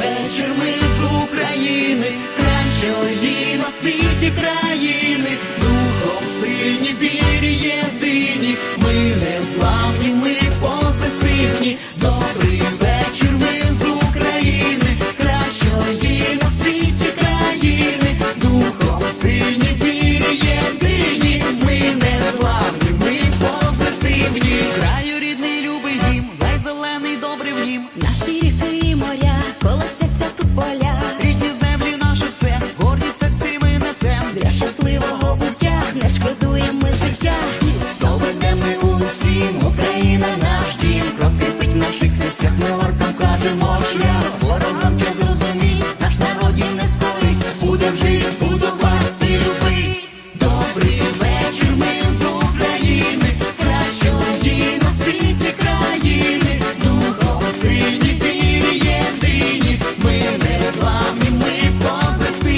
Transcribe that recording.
Вечір ми з України, кращої на світі країни, духом сильні вірі єдині, ми не славні, ми позитивні, добрий вечір ми з України, кращої на світі країни, духом сильні вірі єдині, ми не зламні, ми позитивні, краю рідний любий дім, найзелений добрий нім. Наші щасливого буття, не шкодуємо життя, доведемо усім, Україна наш дім, кров крепить в наших серцях, ми лоркам кажемо шлях.